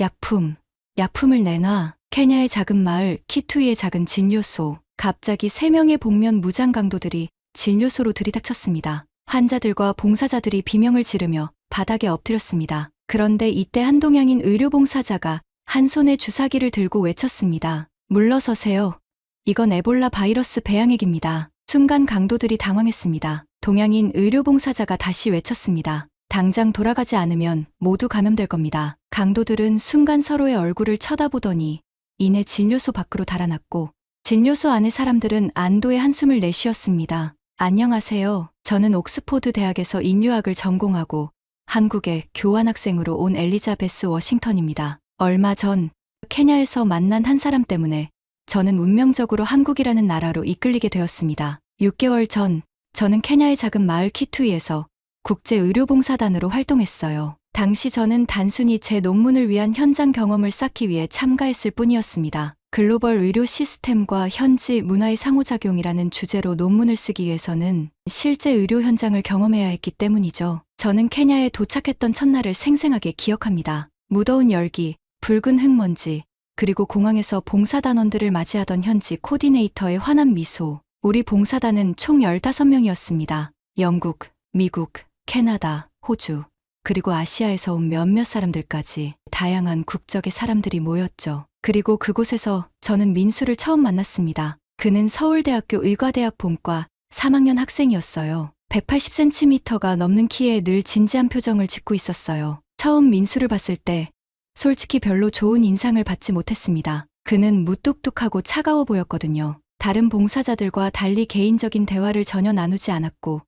약품, 약품을 내놔. 케냐의 작은 마을 키투이의 작은 진료소. 갑자기 세 명의 복면 무장 강도들이 진료소로 들이닥쳤습니다. 환자들과 봉사자들이 비명을 지르며 바닥에 엎드렸습니다. 그런데 이때 한동양인 의료봉사자가 한 손에 주사기를 들고 외쳤습니다. 물러서세요. 이건 에볼라 바이러스 배양액입니다. 순간 강도들이 당황했습니다. 동양인 의료봉사자가 다시 외쳤습니다. 당장 돌아가지 않으면 모두 감염될 겁니다. 강도들은 순간 서로의 얼굴을 쳐다보더니 이내 진료소 밖으로 달아났고 진료소 안의 사람들은 안도의 한숨을 내쉬었습니다. 안녕하세요. 저는 옥스포드 대학에서 인류학을 전공하고 한국에 교환학생으로 온 엘리자베스 워싱턴입니다. 얼마 전 케냐에서 만난 한 사람 때문에 저는 운명적으로 한국이라는 나라로 이끌리게 되었습니다. 6개월 전 저는 케냐의 작은 마을 키투이에서 국제의료봉사단으로 활동했어요. 당시 저는 단순히 제 논문을 위한 현장 경험을 쌓기 위해 참가했을 뿐이었습니다. 글로벌 의료 시스템과 현지 문화의 상호작용이라는 주제로 논문을 쓰기 위해서는 실제 의료 현장을 경험해야 했기 때문이죠. 저는 케냐에 도착했던 첫날을 생생하게 기억합니다. 무더운 열기, 붉은 흙먼지, 그리고 공항에서 봉사단원들을 맞이하던 현지 코디네이터의 환한 미소. 우리 봉사단은 총 15명이었습니다. 영국, 미국, 캐나다, 호주, 그리고 아시아에서 온 몇몇 사람들까지 다양한 국적의 사람들이 모였죠. 그리고 그곳에서 저는 민수를 처음 만났습니다. 그는 서울대학교 의과대학 본과 3학년 학생이었어요. 180cm가 넘는 키에 늘 진지한 표정을 짓고 있었어요. 처음 민수를 봤을 때 솔직히 별로 좋은 인상을 받지 못했습니다. 그는 무뚝뚝하고 차가워 보였거든요. 다른 봉사자들과 달리 개인적인 대화를 전혀 나누지 않았고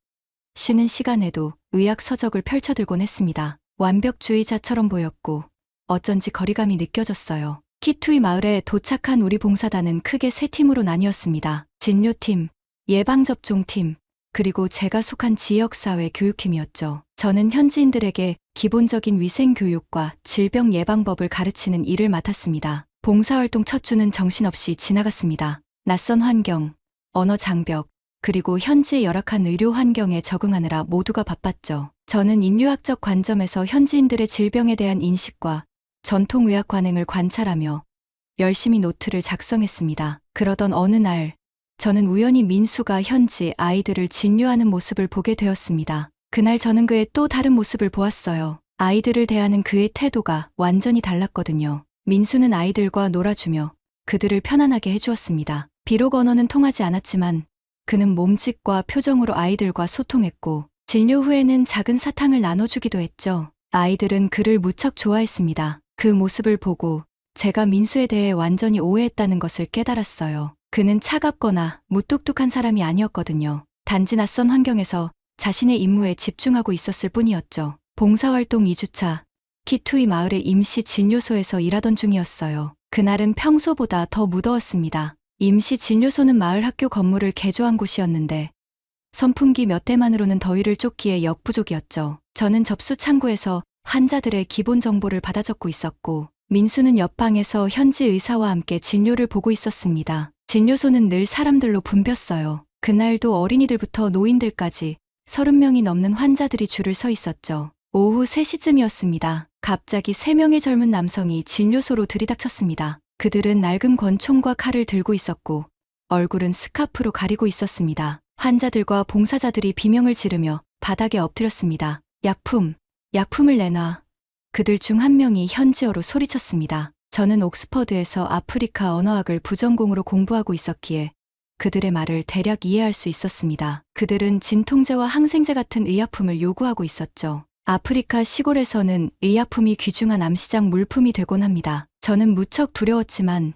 쉬는 시간에도 의학 서적을 펼쳐들곤 했습니다. 완벽주의자처럼 보였고 어쩐지 거리감이 느껴졌어요. 키투이 마을에 도착한 우리 봉사단은 크게 세 팀으로 나뉘었습니다. 진료팀, 예방접종팀, 그리고 제가 속한 지역사회 교육팀이었죠. 저는 현지인들에게 기본적인 위생교육과 질병 예방법을 가르치는 일을 맡았습니다. 봉사활동 첫 주는 정신없이 지나갔습니다. 낯선 환경, 언어 장벽, 그리고 현지의 열악한 의료 환경에 적응하느라 모두가 바빴죠. 저는 인류학적 관점에서 현지인들의 질병에 대한 인식과 전통의학 관행을 관찰하며 열심히 노트를 작성했습니다. 그러던 어느 날, 저는 우연히 민수가 현지 아이들을 진료하는 모습을 보게 되었습니다. 그날 저는 그의 또 다른 모습을 보았어요. 아이들을 대하는 그의 태도가 완전히 달랐거든요. 민수는 아이들과 놀아주며 그들을 편안하게 해주었습니다. 비록 언어는 통하지 않았지만 그는 몸짓과 표정으로 아이들과 소통했고 진료 후에는 작은 사탕을 나눠주기도 했죠. 아이들은 그를 무척 좋아했습니다. 그 모습을 보고 제가 민수에 대해 완전히 오해했다는 것을 깨달았어요. 그는 차갑거나 무뚝뚝한 사람이 아니었거든요. 단지 낯선 환경에서 자신의 임무에 집중하고 있었을 뿐이었죠. 봉사활동 2주차, 키투이 마을의 임시 진료소에서 일하던 중이었어요. 그날은 평소보다 더 무더웠습니다. 임시 진료소는 마을 학교 건물을 개조한 곳이었는데 선풍기 몇 대만으로는 더위를 쫓기에 역부족이었죠. 저는 접수 창구에서 환자들의 기본 정보를 받아 적고 있었고 민수는 옆방에서 현지 의사와 함께 진료를 보고 있었습니다. 진료소는 늘 사람들로 붐볐어요. 그날도 어린이들부터 노인들까지 30명이 넘는 환자들이 줄을 서 있었죠. 오후 3시쯤이었습니다. 갑자기 3명의 젊은 남성이 진료소로 들이닥쳤습니다. 그들은 낡은 권총과 칼을 들고 있었고 얼굴은 스카프로 가리고 있었습니다. 환자들과 봉사자들이 비명을 지르며 바닥에 엎드렸습니다. 약품, 약품을 내놔. 그들 중 한 명이 현지어로 소리쳤습니다. 저는 옥스퍼드에서 아프리카 언어학을 부전공으로 공부하고 있었기에 그들의 말을 대략 이해할 수 있었습니다. 그들은 진통제와 항생제 같은 의약품을 요구하고 있었죠. 아프리카 시골에서는 의약품이 귀중한 암시장 물품이 되곤 합니다. 저는 무척 두려웠지만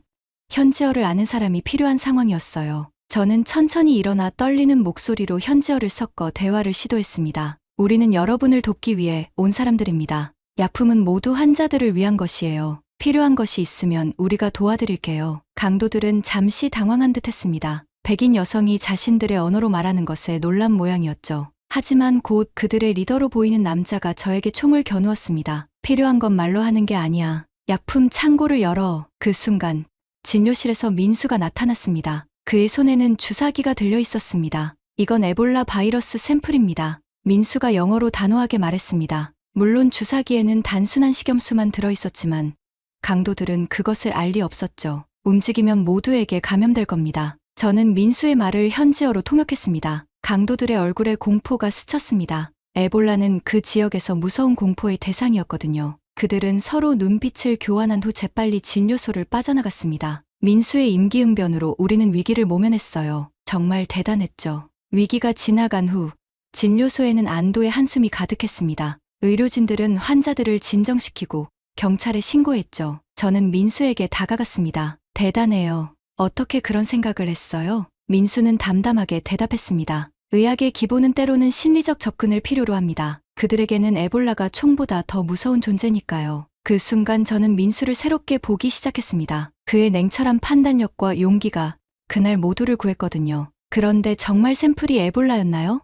현지어를 아는 사람이 필요한 상황이었어요. 저는 천천히 일어나 떨리는 목소리로 현지어를 섞어 대화를 시도했습니다. 우리는 여러분을 돕기 위해 온 사람들입니다. 약품은 모두 환자들을 위한 것이에요. 필요한 것이 있으면 우리가 도와드릴게요. 강도들은 잠시 당황한 듯 했습니다. 백인 여성이 자신들의 언어로 말하는 것에 놀란 모양이었죠. 하지만 곧 그들의 리더로 보이는 남자가 저에게 총을 겨누었습니다. 필요한 건 말로 하는 게 아니야. 약품 창고를 열어 그 순간 진료실에서 민수가 나타났습니다. 그의 손에는 주사기가 들려 있었습니다. 이건 에볼라 바이러스 샘플입니다. 민수가 영어로 단호하게 말했습니다. 물론 주사기에는 단순한 식염수만 들어 있었지만 강도들은 그것을 알 리 없었죠. 움직이면 모두에게 감염될 겁니다. 저는 민수의 말을 현지어로 통역했습니다. 강도들의 얼굴에 공포가 스쳤습니다. 에볼라는 그 지역에서 무서운 공포의 대상이었거든요. 그들은 서로 눈빛을 교환한 후 재빨리 진료소를 빠져나갔습니다. 민수의 임기응변으로 우리는 위기를 모면했어요. 정말 대단했죠. 위기가 지나간 후 진료소에는 안도의 한숨이 가득했습니다. 의료진들은 환자들을 진정시키고 경찰에 신고했죠. 저는 민수에게 다가갔습니다. 대단해요. 어떻게 그런 생각을 했어요? 민수는 담담하게 대답했습니다. 의학의 기본은 때로는 심리적 접근을 필요로 합니다. 그들에게는 에볼라가 총보다 더 무서운 존재니까요. 그 순간 저는 민수를 새롭게 보기 시작했습니다. 그의 냉철한 판단력과 용기가 그날 모두를 구했거든요. 그런데 정말 샘플이 에볼라였나요?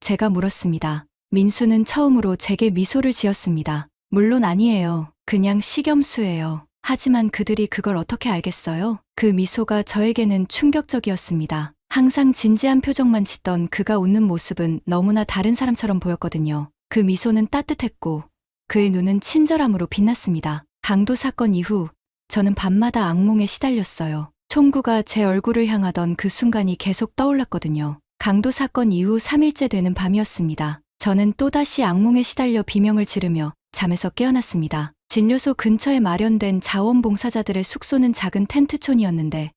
제가 물었습니다. 민수는 처음으로 제게 미소를 지었습니다. 물론 아니에요. 그냥 식염수예요. 하지만 그들이 그걸 어떻게 알겠어요? 그 미소가 저에게는 충격적이었습니다. 항상 진지한 표정만 짓던 그가 웃는 모습은 너무나 다른 사람처럼 보였거든요. 그 미소는 따뜻했고 그의 눈은 친절함으로 빛났습니다. 강도 사건 이후 저는 밤마다 악몽에 시달렸어요. 총구가 제 얼굴을 향하던 그 순간이 계속 떠올랐거든요. 강도 사건 이후 3일째 되는 밤이었습니다. 저는 또다시 악몽에 시달려 비명을 지르며 잠에서 깨어났습니다. 진료소 근처에 마련된 자원봉사자들의 숙소는 작은 텐트촌이었는데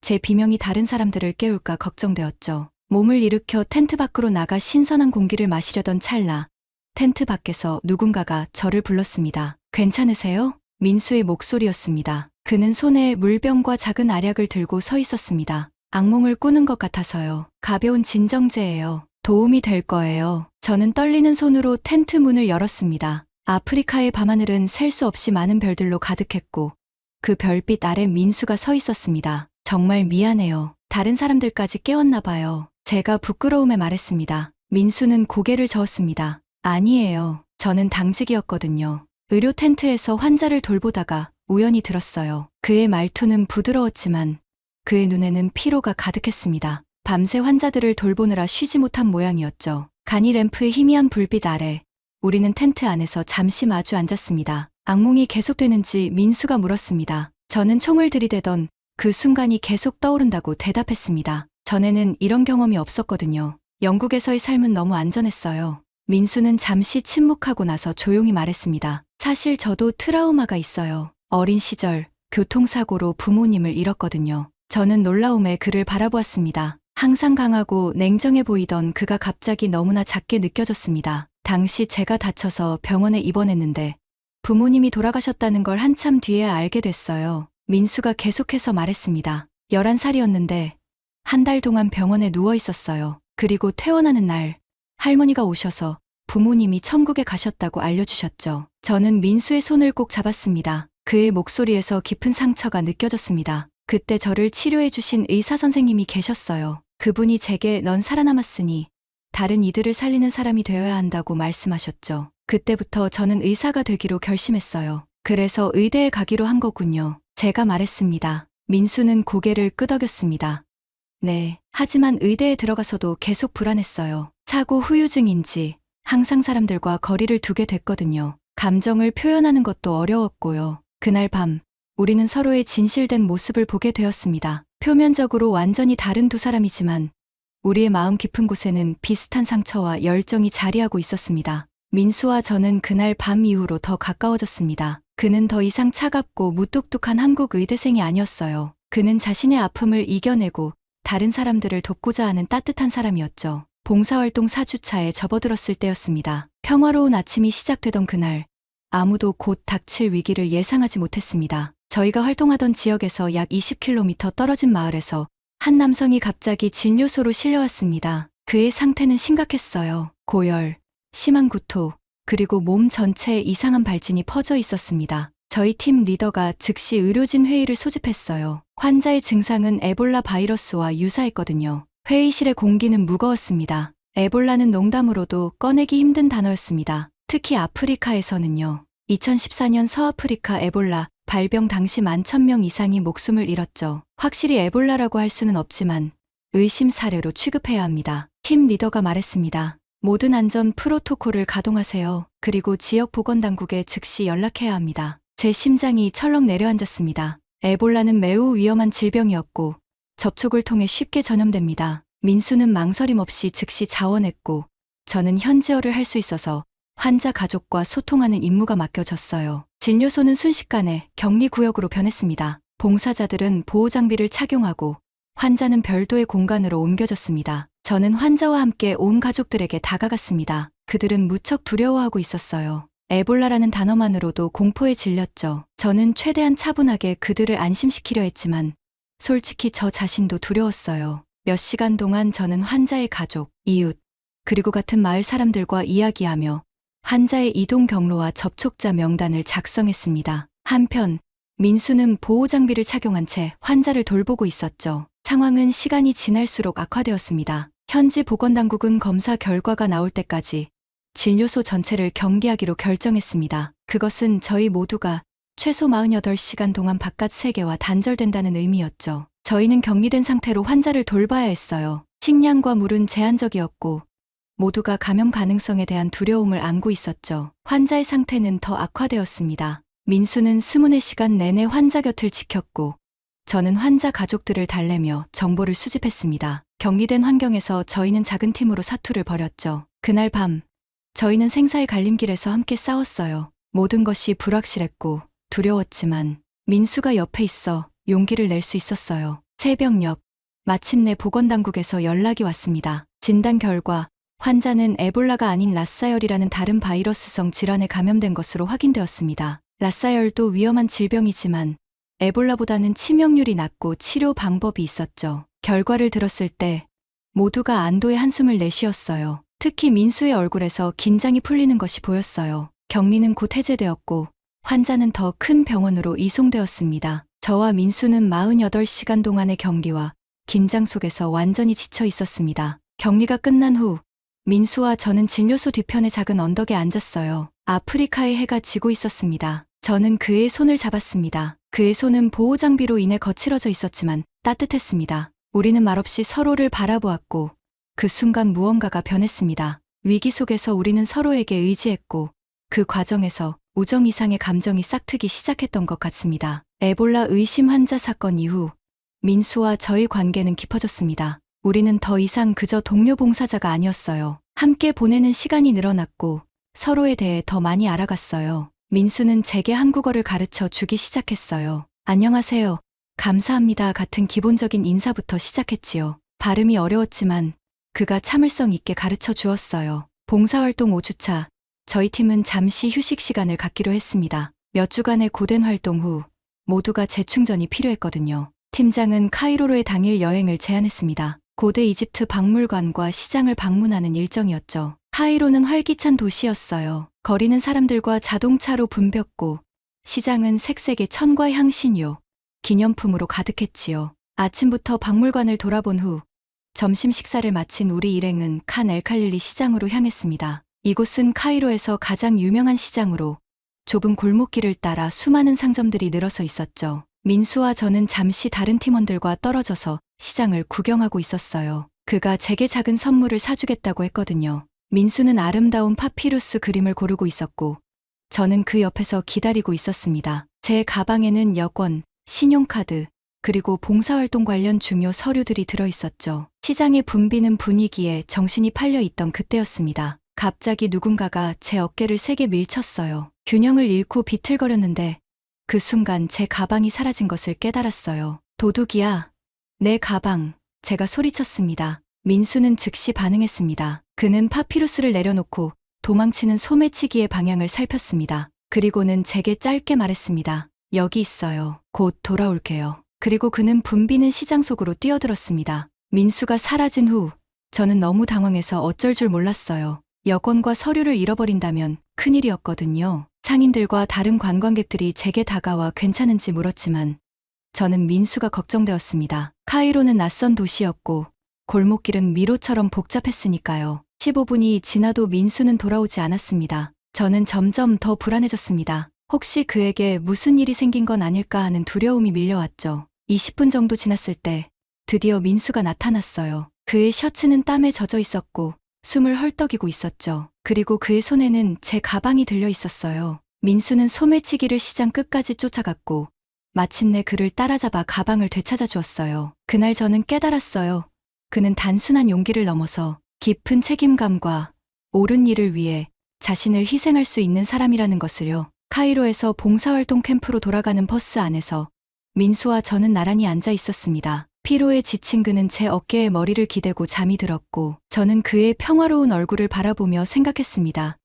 제 비명이 다른 사람들을 깨울까 걱정되었죠. 몸을 일으켜 텐트 밖으로 나가 신선한 공기를 마시려던 찰나 텐트 밖에서 누군가가 저를 불렀습니다. 괜찮으세요? 민수의 목소리였습니다. 그는 손에 물병과 작은 알약을 들고 서 있었습니다. 악몽을 꾸는 것 같아서요. 가벼운 진정제예요. 도움이 될 거예요. 저는 떨리는 손으로 텐트 문을 열었습니다. 아프리카의 밤하늘은 셀 수 없이 많은 별들로 가득했고 그 별빛 아래 민수가 서 있었습니다. 정말 미안해요. 다른 사람들까지 깨웠나 봐요. 제가 부끄러움에 말했습니다. 민수는 고개를 저었습니다. 아니에요. 저는 당직이었거든요. 의료 텐트에서 환자를 돌보다가 우연히 들었어요. 그의 말투는 부드러웠지만 그의 눈에는 피로가 가득했습니다. 밤새 환자들을 돌보느라 쉬지 못한 모양이었죠. 간이 램프의 희미한 불빛 아래 우리는 텐트 안에서 잠시 마주 앉았습니다. 악몽이 계속되는지 민수가 물었습니다. 저는 총을 들이대던 그 순간이 계속 떠오른다고 대답했습니다. 전에는 이런 경험이 없었거든요. 영국에서의 삶은 너무 안전했어요. 민수는 잠시 침묵하고 나서 조용히 말했습니다. 사실 저도 트라우마가 있어요. 어린 시절 교통사고로 부모님을 잃었거든요. 저는 놀라움에 그를 바라보았습니다. 항상 강하고 냉정해 보이던 그가 갑자기 너무나 작게 느껴졌습니다. 당시 제가 다쳐서 병원에 입원했는데 부모님이 돌아가셨다는 걸 한참 뒤에 알게 됐어요. 민수가 계속해서 말했습니다. 11살이었는데 한 달 동안 병원에 누워 있었어요. 그리고 퇴원하는 날 할머니가 오셔서 부모님이 천국에 가셨다고 알려주셨죠. 저는 민수의 손을 꼭 잡았습니다. 그의 목소리에서 깊은 상처가 느껴졌습니다. 그때 저를 치료해주신 의사 선생님이 계셨어요. 그분이 제게 넌 살아남았으니 다른 이들을 살리는 사람이 되어야 한다고 말씀하셨죠. 그때부터 저는 의사가 되기로 결심했어요. 그래서 의대에 가기로 한 거군요. 제가 말했습니다. 민수는 고개를 끄덕였습니다. 네. 하지만 의대에 들어가서도 계속 불안했어요. 사고 후유증인지 항상 사람들과 거리를 두게 됐거든요. 감정을 표현하는 것도 어려웠고요. 그날 밤, 우리는 서로의 진실된 모습을 보게 되었습니다. 표면적으로 완전히 다른 두 사람이지만 우리의 마음 깊은 곳에는 비슷한 상처와 열정이 자리하고 있었습니다. 민수와 저는 그날 밤 이후로 더 가까워졌습니다. 그는 더 이상 차갑고 무뚝뚝한 한국 의대생이 아니었어요. 그는 자신의 아픔을 이겨내고 다른 사람들을 돕고자 하는 따뜻한 사람이었죠. 봉사활동 4주차에 접어들었을 때였습니다. 평화로운 아침이 시작되던 그날, 아무도 곧 닥칠 위기를 예상하지 못했습니다. 저희가 활동하던 지역에서 약 20km 떨어진 마을에서 한 남성이 갑자기 진료소로 실려왔습니다. 그의 상태는 심각했어요. 고열, 심한 구토, 그리고 몸 전체에 이상한 발진이 퍼져 있었습니다. 저희 팀 리더가 즉시 의료진 회의를 소집했어요. 환자의 증상은 에볼라 바이러스와 유사했거든요. 회의실의 공기는 무거웠습니다. 에볼라는 농담으로도 꺼내기 힘든 단어였습니다. 특히 아프리카에서는요. 2014년 서아프리카 에볼라 발병 당시 만천 명 이상이 목숨을 잃었죠. 확실히 에볼라라고 할 수는 없지만 의심 사례로 취급해야 합니다. 팀 리더가 말했습니다. 모든 안전 프로토콜을 가동하세요. 그리고 지역 보건당국에 즉시 연락해야 합니다. 제 심장이 철렁 내려앉았습니다. 에볼라는 매우 위험한 질병이었고 접촉을 통해 쉽게 전염됩니다. 민수는 망설임 없이 즉시 자원했고 저는 현지어를 할 수 있어서 환자 가족과 소통하는 임무가 맡겨졌어요. 진료소는 순식간에 격리 구역으로 변했습니다. 봉사자들은 보호 장비를 착용하고 환자는 별도의 공간으로 옮겨졌습니다. 저는 환자와 함께 온 가족들에게 다가갔습니다. 그들은 무척 두려워하고 있었어요. 에볼라라는 단어만으로도 공포에 질렸죠. 저는 최대한 차분하게 그들을 안심시키려 했지만 솔직히 저 자신도 두려웠어요. 몇 시간 동안 저는 환자의 가족, 이웃, 그리고 같은 마을 사람들과 이야기하며 환자의 이동 경로와 접촉자 명단을 작성했습니다. 한편 민수는 보호 장비를 착용한 채 환자를 돌보고 있었죠. 상황은 시간이 지날수록 악화되었습니다. 현지 보건당국은 검사 결과가 나올 때까지 진료소 전체를 경계하기로 결정했습니다. 그것은 저희 모두가 최소 48시간 동안 바깥 세계와 단절된다는 의미였죠. 저희는 격리된 상태로 환자를 돌봐야 했어요. 식량과 물은 제한적이었고 모두가 감염 가능성에 대한 두려움을 안고 있었죠. 환자의 상태는 더 악화되었습니다. 민수는 스문의 시간 내내 환자 곁을 지켰고 저는 환자 가족들을 달래며 정보를 수집했습니다. 격리된 환경에서 저희는 작은 팀으로 사투를 벌였죠. 그날 밤 저희는 생사의 갈림길에서 함께 싸웠어요. 모든 것이 불확실했고 두려웠지만 민수가 옆에 있어 용기를 낼 수 있었어요. 새벽녘 마침내 보건당국에서 연락이 왔습니다. 진단 결과 환자는 에볼라가 아닌 라사열이라는 다른 바이러스성 질환에 감염된 것으로 확인되었습니다. 라사열도 위험한 질병이지만 에볼라보다는 치명률이 낮고 치료 방법이 있었죠. 결과를 들었을 때 모두가 안도의 한숨을 내쉬었어요. 특히 민수의 얼굴에서 긴장이 풀리는 것이 보였어요. 격리는 곧 해제되었고 환자는 더 큰 병원으로 이송되었습니다. 저와 민수는 48시간 동안의 격리와 긴장 속에서 완전히 지쳐 있었습니다. 격리가 끝난 후 민수와 저는 진료소 뒤편의 작은 언덕에 앉았어요. 아프리카의 해가 지고 있었습니다. 저는 그의 손을 잡았습니다. 그의 손은 보호 장비로 인해 거칠어져 있었지만 따뜻했습니다. 우리는 말없이 서로를 바라보았고 그 순간 무언가가 변했습니다. 위기 속에서 우리는 서로에게 의지했고 그 과정에서 우정 이상의 감정이 싹트기 시작했던 것 같습니다. 에볼라 의심 환자 사건 이후 민수와 저의 관계는 깊어졌습니다. 우리는 더 이상 그저 동료 봉사자가 아니었어요. 함께 보내는 시간이 늘어났고 서로에 대해 더 많이 알아갔어요. 민수는 제게 한국어를 가르쳐 주기 시작했어요. 안녕하세요. 감사합니다. 같은 기본적인 인사부터 시작했지요. 발음이 어려웠지만 그가 참을성 있게 가르쳐 주었어요. 봉사활동 5주차. 저희 팀은 잠시 휴식 시간을 갖기로 했습니다. 몇 주간의 고된 활동 후 모두가 재충전이 필요했거든요. 팀장은 카이로로의 당일 여행을 제안했습니다. 고대 이집트 박물관과 시장을 방문하는 일정이었죠. 카이로는 활기찬 도시였어요. 거리는 사람들과 자동차로 붐볐고 시장은 색색의 천과 향신료, 기념품으로 가득했지요. 아침부터 박물관을 돌아본 후 점심 식사를 마친 우리 일행은 칸 엘칼릴리 시장으로 향했습니다. 이곳은 카이로에서 가장 유명한 시장으로 좁은 골목길을 따라 수많은 상점들이 늘어서 있었죠. 민수와 저는 잠시 다른 팀원들과 떨어져서 시장을 구경하고 있었어요. 그가 제게 작은 선물을 사주겠다고 했거든요. 민수는 아름다운 파피루스 그림을 고르고 있었고, 저는 그 옆에서 기다리고 있었습니다. 제 가방에는 여권, 신용카드, 그리고 봉사활동 관련 중요 서류들이 들어 있었죠. 시장의 붐비는 분위기에 정신이 팔려 있던 그때였습니다. 갑자기 누군가가 제 어깨를 세게 밀쳤어요. 균형을 잃고 비틀거렸는데 그 순간 제 가방이 사라진 것을 깨달았어요. 도둑이야. 내 가방. 제가 소리쳤습니다. 민수는 즉시 반응했습니다. 그는 파피루스를 내려놓고 도망치는 소매치기의 방향을 살폈습니다. 그리고는 제게 짧게 말했습니다. 여기 있어요. 곧 돌아올게요. 그리고 그는 붐비는 시장 속으로 뛰어들었습니다. 민수가 사라진 후 저는 너무 당황해서 어쩔 줄 몰랐어요. 여권과 서류를 잃어버린다면 큰일이었거든요. 상인들과 다른 관광객들이 제게 다가와 괜찮은지 물었지만 저는 민수가 걱정되었습니다. 카이로는 낯선 도시였고 골목길은 미로처럼 복잡했으니까요. 15분이 지나도 민수는 돌아오지 않았습니다. 저는 점점 더 불안해졌습니다. 혹시 그에게 무슨 일이 생긴 건 아닐까 하는 두려움이 밀려왔죠. 20분 정도 지났을 때 드디어 민수가 나타났어요. 그의 셔츠는 땀에 젖어 있었고 숨을 헐떡이고 있었죠. 그리고 그의 손에는 제 가방이 들려 있었어요. 민수는 소매치기를 시장 끝까지 쫓아갔고 마침내 그를 따라잡아 가방을 되찾아 주었어요. 그날 저는 깨달았어요. 그는 단순한 용기를 넘어서 깊은 책임감과 옳은 일을 위해 자신을 희생할 수 있는 사람이라는 것을요. 카이로에서 봉사활동 캠프로 돌아가는 버스 안에서 민수와 저는 나란히 앉아 있었습니다. 피로에 지친 그는 제 어깨에 머리를 기대고 잠이 들었고 저는 그의 평화로운 얼굴을 바라보며 생각했습니다.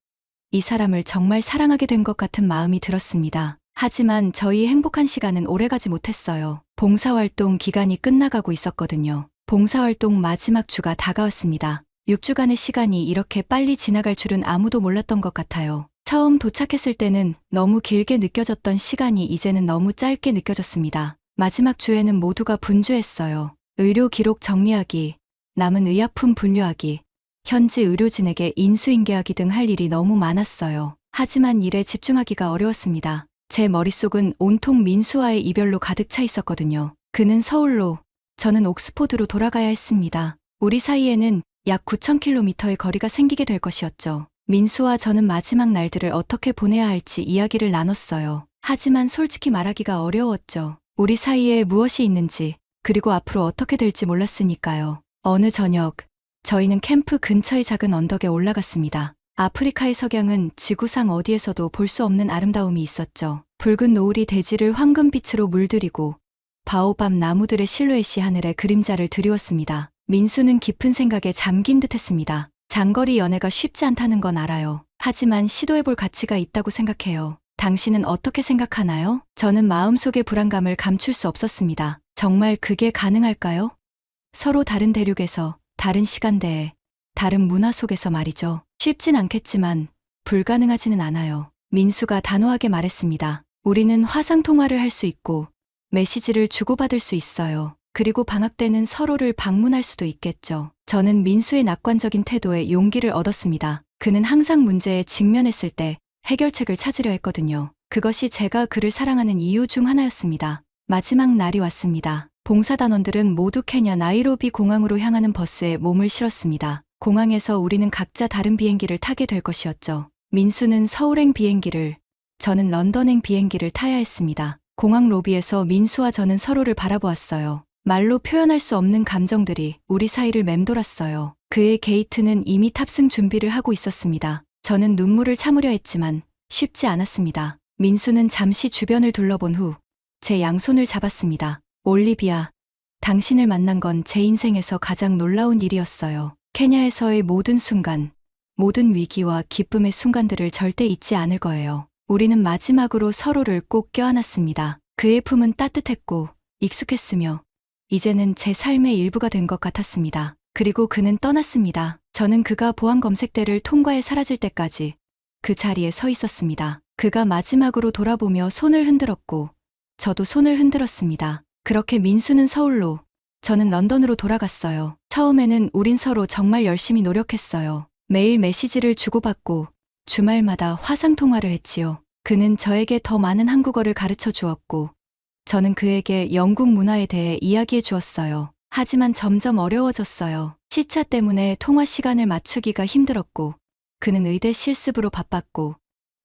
이 사람을 정말 사랑하게 된 것 같은 마음이 들었습니다. 하지만 저희 행복한 시간은 오래가지 못했어요. 봉사활동 기간이 끝나가고 있었거든요. 봉사활동 마지막 주가 다가왔습니다. 6주간의 시간이 이렇게 빨리 지나갈 줄은 아무도 몰랐던 것 같아요. 처음 도착했을 때는 너무 길게 느껴졌던 시간이 이제는 너무 짧게 느껴졌습니다. 마지막 주에는 모두가 분주했어요. 의료 기록 정리하기, 남은 의약품 분류하기, 현지 의료진에게 인수인계하기 등 할 일이 너무 많았어요. 하지만 일에 집중하기가 어려웠습니다. 제 머릿속은 온통 민수와의 이별로 가득 차 있었거든요. 그는 서울로, 저는 옥스포드로 돌아가야 했습니다. 우리 사이에는 약 9,000km의 거리가 생기게 될 것이었죠. 민수와 저는 마지막 날들을 어떻게 보내야 할지 이야기를 나눴어요. 하지만 솔직히 말하기가 어려웠죠. 우리 사이에 무엇이 있는지, 그리고 앞으로 어떻게 될지 몰랐으니까요. 어느 저녁, 저희는 캠프 근처의 작은 언덕에 올라갔습니다. 아프리카의 석양은 지구상 어디에서도 볼 수 없는 아름다움이 있었죠. 붉은 노을이 대지를 황금빛으로 물들이고 바오밤 나무들의 실루엣이 하늘에 그림자를 드리웠습니다. 민수는 깊은 생각에 잠긴 듯 했습니다. 장거리 연애가 쉽지 않다는 건 알아요. 하지만 시도해볼 가치가 있다고 생각해요. 당신은 어떻게 생각하나요? 저는 마음속의 불안감을 감출 수 없었습니다. 정말 그게 가능할까요? 서로 다른 대륙에서, 다른 시간대에, 다른 문화 속에서 말이죠. 쉽진 않겠지만, 불가능하지는 않아요. 민수가 단호하게 말했습니다. 우리는 화상 통화를 할 수 있고, 메시지를 주고받을 수 있어요. 그리고 방학 때는 서로를 방문할 수도 있겠죠. 저는 민수의 낙관적인 태도에 용기를 얻었습니다. 그는 항상 문제에 직면했을 때 해결책을 찾으려 했거든요. 그것이 제가 그를 사랑하는 이유 중 하나였습니다. 마지막 날이 왔습니다. 봉사단원들은 모두 케냐 나이로비 공항으로 향하는 버스에 몸을 실었습니다. 공항에서 우리는 각자 다른 비행기를 타게 될 것이었죠. 민수는 서울행 비행기를, 저는 런던행 비행기를 타야 했습니다. 공항 로비에서 민수와 저는 서로를 바라보았어요. 말로 표현할 수 없는 감정들이 우리 사이를 맴돌았어요. 그의 게이트는 이미 탑승 준비를 하고 있었습니다. 저는 눈물을 참으려 했지만 쉽지 않았습니다. 민수는 잠시 주변을 둘러본 후 제 양손을 잡았습니다. 올리비아, 당신을 만난 건 제 인생에서 가장 놀라운 일이었어요. 케냐에서의 모든 순간, 모든 위기와 기쁨의 순간들을 절대 잊지 않을 거예요. 우리는 마지막으로 서로를 꼭 껴안았습니다. 그의 품은 따뜻했고 익숙했으며 이제는 제 삶의 일부가 된 것 같았습니다. 그리고 그는 떠났습니다. 저는 그가 보안 검색대를 통과해 사라질 때까지 그 자리에 서 있었습니다. 그가 마지막으로 돌아보며 손을 흔들었고 저도 손을 흔들었습니다. 그렇게 민수는 서울로 저는 런던으로 돌아갔어요. 처음에는 우린 서로 정말 열심히 노력했어요. 매일 메시지를 주고받고 주말마다 화상통화를 했지요. 그는 저에게 더 많은 한국어를 가르쳐 주었고 저는 그에게 영국 문화에 대해 이야기해 주었어요. 하지만 점점 어려워졌어요. 시차 때문에 통화 시간을 맞추기가 힘들었고, 그는 의대 실습으로 바빴고,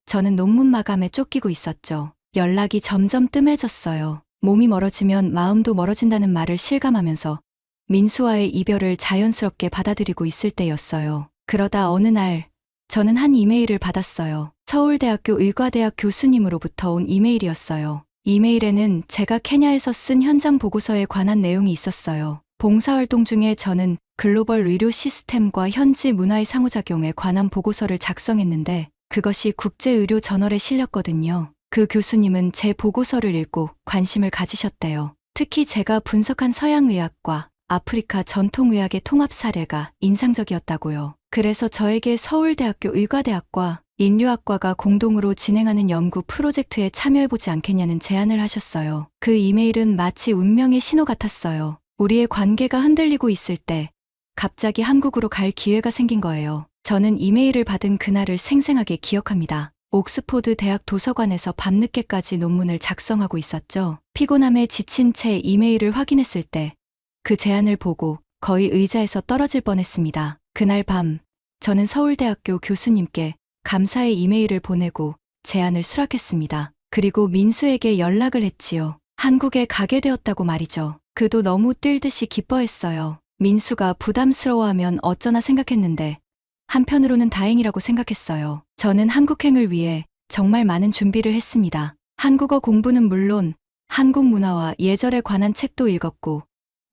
저는 논문 마감에 쫓기고 있었죠. 연락이 점점 뜸해졌어요. 몸이 멀어지면 마음도 멀어진다는 말을 실감하면서 민수와의 이별을 자연스럽게 받아들이고 있을 때였어요. 그러다 어느 날, 저는 한 이메일을 받았어요. 서울대학교 의과대학 교수님으로부터 온 이메일이었어요. 이메일에는 제가 케냐에서 쓴 현장 보고서에 관한 내용이 있었어요. 봉사활동 중에 저는 글로벌 의료 시스템과 현지 문화의 상호작용에 관한 보고서를 작성했는데 그것이 국제의료 저널에 실렸거든요. 그 교수님은 제 보고서를 읽고 관심을 가지셨대요. 특히 제가 분석한 서양의학과 아프리카 전통의학의 통합 사례가 인상적이었다고요. 그래서 저에게 서울대학교 의과대학과 인류학과가 공동으로 진행하는 연구 프로젝트에 참여해보지 않겠냐는 제안을 하셨어요. 그 이메일은 마치 운명의 신호 같았어요. 우리의 관계가 흔들리고 있을 때 갑자기 한국으로 갈 기회가 생긴 거예요. 저는 이메일을 받은 그날을 생생하게 기억합니다. 옥스포드 대학 도서관에서 밤늦게까지 논문을 작성하고 있었죠. 피곤함에 지친 채 이메일을 확인했을 때 그 제안을 보고 거의 의자에서 떨어질 뻔했습니다. 그날 밤 저는 서울대학교 교수님께 감사의 이메일을 보내고 제안을 수락했습니다. 그리고 민수에게 연락을 했지요. 한국에 가게 되었다고 말이죠. 그도 너무 뛸 듯이 기뻐했어요. 민수가 부담스러워하면 어쩌나 생각했는데 한편으로는 다행이라고 생각했어요. 저는 한국행을 위해 정말 많은 준비를 했습니다. 한국어 공부는 물론 한국 문화와 예절에 관한 책도 읽었고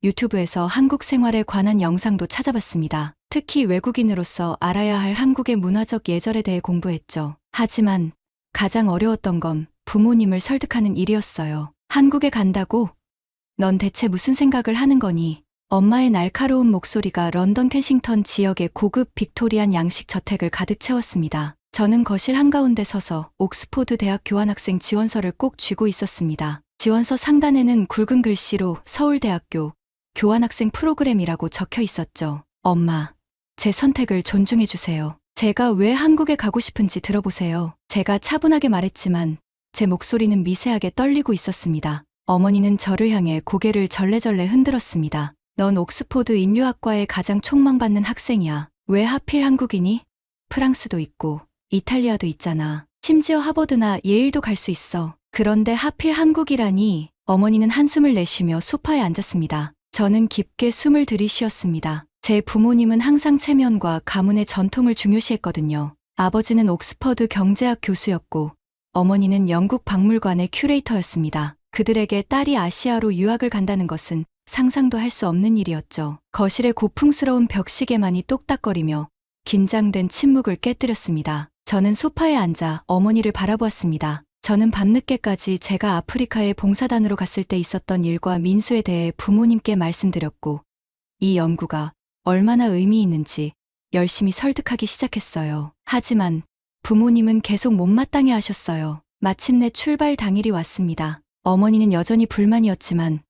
유튜브에서 한국 생활에 관한 영상도 찾아봤습니다. 특히 외국인으로서 알아야 할 한국의 문화적 예절에 대해 공부했죠. 하지만 가장 어려웠던 건 부모님을 설득하는 일이었어요. 한국에 간다고? 넌 대체 무슨 생각을 하는 거니? 엄마의 날카로운 목소리가 런던 켄싱턴 지역의 고급 빅토리안 양식 저택을 가득 채웠습니다. 저는 거실 한가운데 서서 옥스포드 대학 교환학생 지원서를 꼭 쥐고 있었습니다. 지원서 상단에는 굵은 글씨로 서울대학교 교환학생 프로그램이라고 적혀 있었죠. 엄마, 제 선택을 존중해 주세요. 제가 왜 한국에 가고 싶은지 들어보세요. 제가 차분하게 말했지만 제 목소리는 미세하게 떨리고 있었습니다. 어머니는 저를 향해 고개를 절레절레 흔들었습니다. 넌 옥스포드 인류학과의 가장 촉망받는 학생이야. 왜 하필 한국이니? 프랑스도 있고 이탈리아도 있잖아. 심지어 하버드나 예일도 갈 수 있어. 그런데 하필 한국이라니 어머니는 한숨을 내쉬며 소파에 앉았습니다. 저는 깊게 숨을 들이쉬었습니다. 제 부모님은 항상 체면과 가문의 전통을 중요시했거든요. 아버지는 옥스퍼드 경제학 교수였고 어머니는 영국 박물관의 큐레이터였습니다. 그들에게 딸이 아시아로 유학을 간다는 것은 상상도 할 수 없는 일이었죠. 거실의 고풍스러운 벽시계만이 똑딱거리며 긴장된 침묵을 깨뜨렸습니다. 저는 소파에 앉아 어머니를 바라보았습니다. 저는 밤늦게까지 제가 아프리카에 봉사단으로 갔을 때 있었던 일과 민수에 대해 부모님께 말씀드렸고, 이 연구가 얼마나 의미 있는지 열심히 설득하기 시작했어요. 하지만 부모님은 계속 못마땅해 하셨어요. 마침내 출발 당일이 왔습니다. 어머니는 여전히 불만이었지만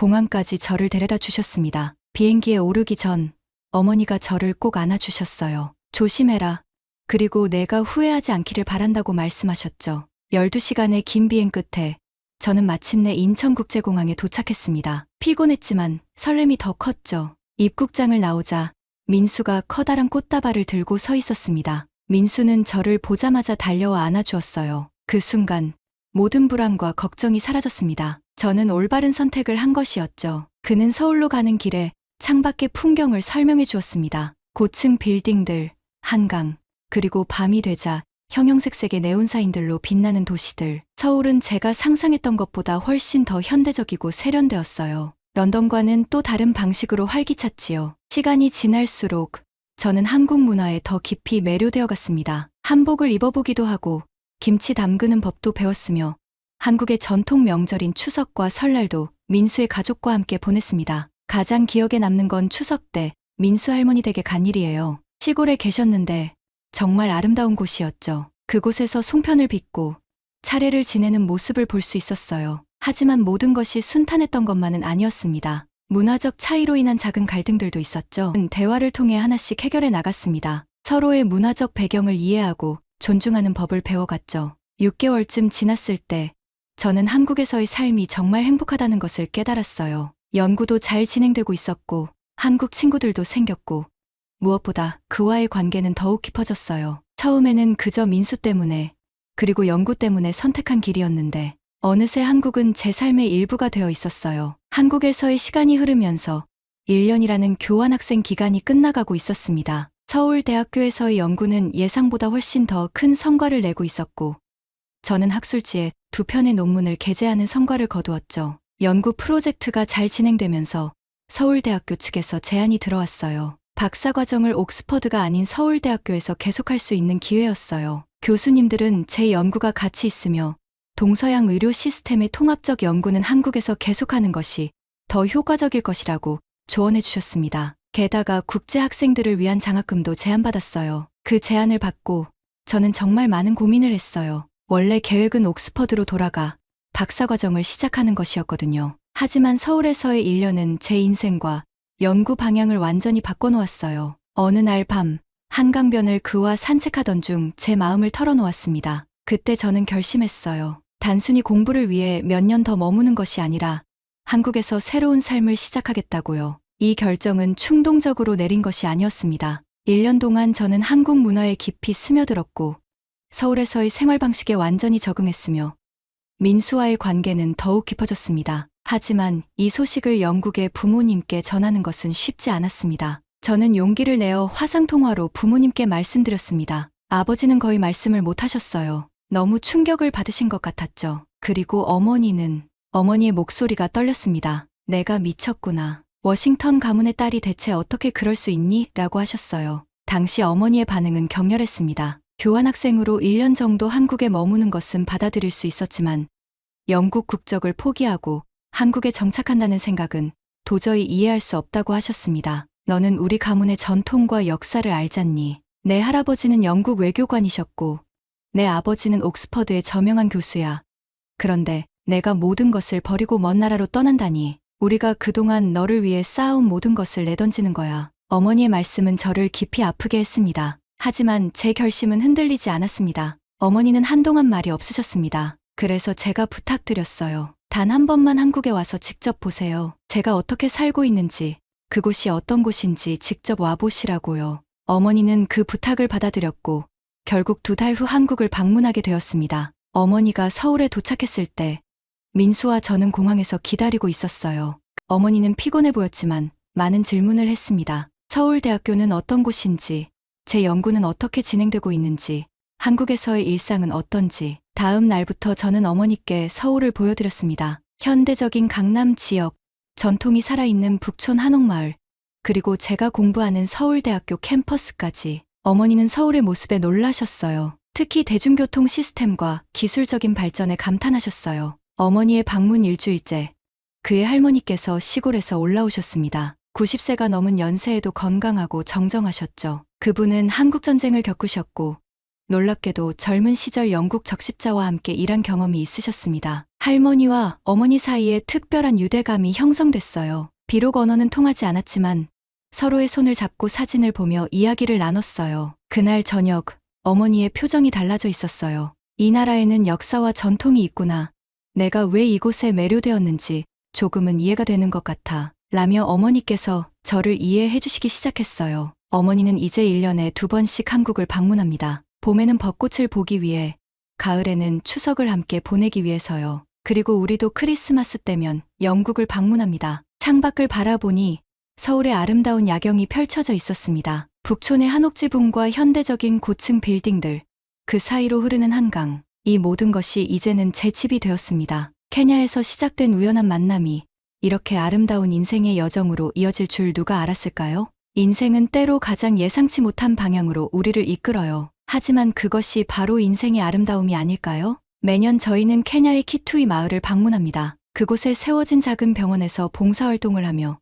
공항까지 저를 데려다 주셨습니다. 비행기에 오르기 전 어머니가 저를 꼭 안아주셨어요. 조심해라. 그리고 내가 후회하지 않기를 바란다고 말씀하셨죠. 12시간의 긴 비행 끝에 저는 마침내 인천국제공항에 도착했습니다. 피곤했지만 설렘이 더 컸죠. 입국장을 나오자 민수가 커다란 꽃다발을 들고 서 있었습니다. 민수는 저를 보자마자 달려와 안아주었어요. 그 순간 모든 불안과 걱정이 사라졌습니다. 저는 올바른 선택을 한 것이었죠. 그는 서울로 가는 길에 창밖의 풍경을 설명해 주었습니다. 고층 빌딩들, 한강, 그리고 밤이 되자 형형색색의 네온사인들로 빛나는 도시들. 서울은 제가 상상했던 것보다 훨씬 더 현대적이고 세련되었어요. 런던과는 또 다른 방식으로 활기찼지요. 시간이 지날수록 저는 한국 문화에 더 깊이 매료되어 갔습니다. 한복을 입어보기도 하고 김치 담그는 법도 배웠으며 한국의 전통 명절인 추석과 설날도 민수의 가족과 함께 보냈습니다. 가장 기억에 남는 건 추석 때 민수 할머니 댁에 간 일이에요. 시골에 계셨는데 정말 아름다운 곳이었죠. 그곳에서 송편을 빚고 차례를 지내는 모습을 볼 수 있었어요. 하지만 모든 것이 순탄했던 것만은 아니었습니다. 문화적 차이로 인한 작은 갈등들도 있었죠. 대화를 통해 하나씩 해결해 나갔습니다. 서로의 문화적 배경을 이해하고 존중하는 법을 배워갔죠. 6개월쯤 지났을 때 저는 한국에서의 삶이 정말 행복하다는 것을 깨달았어요. 연구도 잘 진행되고 있었고 한국 친구들도 생겼고 무엇보다 그와의 관계는 더욱 깊어졌어요. 처음에는 그저 민수 때문에 그리고 연구 때문에 선택한 길이었는데 어느새 한국은 제 삶의 일부가 되어 있었어요. 한국에서의 시간이 흐르면서 1년이라는 교환학생 기간이 끝나가고 있었습니다. 서울대학교에서의 연구는 예상보다 훨씬 더 큰 성과를 내고 있었고 저는 학술지에 두 편의 논문을 게재하는 성과를 거두었죠. 연구 프로젝트가 잘 진행되면서 서울대학교 측에서 제안이 들어왔어요. 박사 과정을 옥스퍼드가 아닌 서울대학교에서 계속할 수 있는 기회였어요. 교수님들은 제 연구가 가치 있으며 동서양 의료 시스템의 통합적 연구는 한국에서 계속하는 것이 더 효과적일 것이라고 조언해 주셨습니다. 게다가 국제 학생들을 위한 장학금도 제안받았어요. 그 제안을 받고 저는 정말 많은 고민을 했어요. 원래 계획은 옥스퍼드로 돌아가 박사과정을 시작하는 것이었거든요. 하지만 서울에서의 1년은 제 인생과 연구 방향을 완전히 바꿔놓았어요. 어느 날 밤, 한강변을 그와 산책하던 중 제 마음을 털어놓았습니다. 그때 저는 결심했어요. 단순히 공부를 위해 몇 년 더 머무는 것이 아니라 한국에서 새로운 삶을 시작하겠다고요. 이 결정은 충동적으로 내린 것이 아니었습니다. 1년 동안 저는 한국 문화에 깊이 스며들었고 서울에서의 생활 방식에 완전히 적응했으며 민수와의 관계는 더욱 깊어졌습니다. 하지만 이 소식을 영국의 부모님께 전하는 것은 쉽지 않았습니다. 저는 용기를 내어 화상통화로 부모님께 말씀드렸습니다. 아버지는 거의 말씀을 못 하셨어요. 너무 충격을 받으신 것 같았죠. 그리고 어머니는 어머니의 목소리가 떨렸습니다. 내가 미쳤구나. 워싱턴 가문의 딸이 대체 어떻게 그럴 수 있니? 라고 하셨어요. 당시 어머니의 반응은 격렬했습니다. 교환학생으로 1년 정도 한국에 머무는 것은 받아들일 수 있었지만 영국 국적을 포기하고 한국에 정착한다는 생각은 도저히 이해할 수 없다고 하셨습니다. 너는 우리 가문의 전통과 역사를 알잖니. 내 할아버지는 영국 외교관이셨고 내 아버지는 옥스퍼드의 저명한 교수야. 그런데 내가 모든 것을 버리고 먼 나라로 떠난다니. 우리가 그동안 너를 위해 쌓아온 모든 것을 내던지는 거야. 어머니의 말씀은 저를 깊이 아프게 했습니다. 하지만 제 결심은 흔들리지 않았습니다. 어머니는 한동안 말이 없으셨습니다. 그래서 제가 부탁드렸어요. 단 한 번만 한국에 와서 직접 보세요. 제가 어떻게 살고 있는지, 그곳이 어떤 곳인지 직접 와보시라고요. 어머니는 그 부탁을 받아들였고, 결국 두 달 후 한국을 방문하게 되었습니다. 어머니가 서울에 도착했을 때, 민수와 저는 공항에서 기다리고 있었어요. 어머니는 피곤해 보였지만 많은 질문을 했습니다. 서울대학교는 어떤 곳인지, 제 연구는 어떻게 진행되고 있는지, 한국에서의 일상은 어떤지, 다음 날부터 저는 어머니께 서울을 보여드렸습니다. 현대적인 강남 지역, 전통이 살아있는 북촌 한옥마을, 그리고 제가 공부하는 서울대학교 캠퍼스까지 어머니는 서울의 모습에 놀라셨어요. 특히 대중교통 시스템과 기술적인 발전에 감탄하셨어요. 어머니의 방문 일주일째, 그의 할머니께서 시골에서 올라오셨습니다. 90세가 넘은 연세에도 건강하고 정정하셨죠. 그분은 한국전쟁을 겪으셨고, 놀랍게도 젊은 시절 영국 적십자와 함께 일한 경험이 있으셨습니다. 할머니와 어머니 사이에 특별한 유대감이 형성됐어요. 비록 언어는 통하지 않았지만 서로의 손을 잡고 사진을 보며 이야기를 나눴어요. 그날 저녁 어머니의 표정이 달라져 있었어요. 이 나라에는 역사와 전통이 있구나. 내가 왜 이곳에 매료되었는지 조금은 이해가 되는 것 같아. 라며 어머니께서 저를 이해해 주시기 시작했어요. 어머니는 이제 1년에 두 번씩 한국을 방문합니다. 봄에는 벚꽃을 보기 위해, 가을에는 추석을 함께 보내기 위해서요. 그리고 우리도 크리스마스 때면 영국을 방문합니다. 창밖을 바라보니 서울의 아름다운 야경이 펼쳐져 있었습니다. 북촌의 한옥지붕과 현대적인 고층 빌딩들, 그 사이로 흐르는 한강, 이 모든 것이 이제는 제 집이 되었습니다. 케냐에서 시작된 우연한 만남이 이렇게 아름다운 인생의 여정으로 이어질 줄 누가 알았을까요? 인생은 때로 가장 예상치 못한 방향으로 우리를 이끌어요. 하지만 그것이 바로 인생의 아름다움이 아닐까요? 매년 저희는 케냐의 키투이 마을을 방문합니다. 그곳에 세워진 작은 병원에서 봉사활동을 하며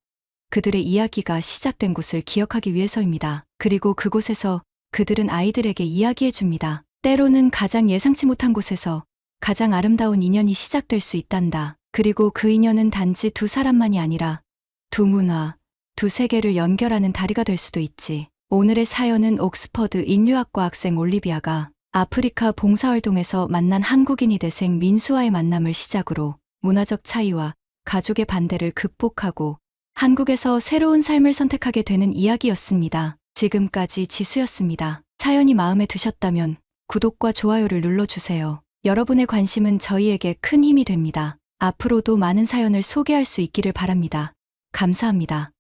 그들의 이야기가 시작된 곳을 기억하기 위해서입니다. 그리고 그곳에서 그들은 아이들에게 이야기해 줍니다. 때로는 가장 예상치 못한 곳에서 가장 아름다운 인연이 시작될 수 있단다. 그리고 그 인연은 단지 두 사람만이 아니라 두 문화, 두 세계를 연결하는 다리가 될 수도 있지. 오늘의 사연은 옥스퍼드 인류학과 학생 올리비아가 아프리카 봉사활동에서 만난 한국인이 대생 민수와의 만남을 시작으로 문화적 차이와 가족의 반대를 극복하고 한국에서 새로운 삶을 선택하게 되는 이야기였습니다. 지금까지 지수였습니다. 사연이 마음에 드셨다면 구독과 좋아요를 눌러주세요. 여러분의 관심은 저희에게 큰 힘이 됩니다. 앞으로도 많은 사연을 소개할 수 있기를 바랍니다. 감사합니다.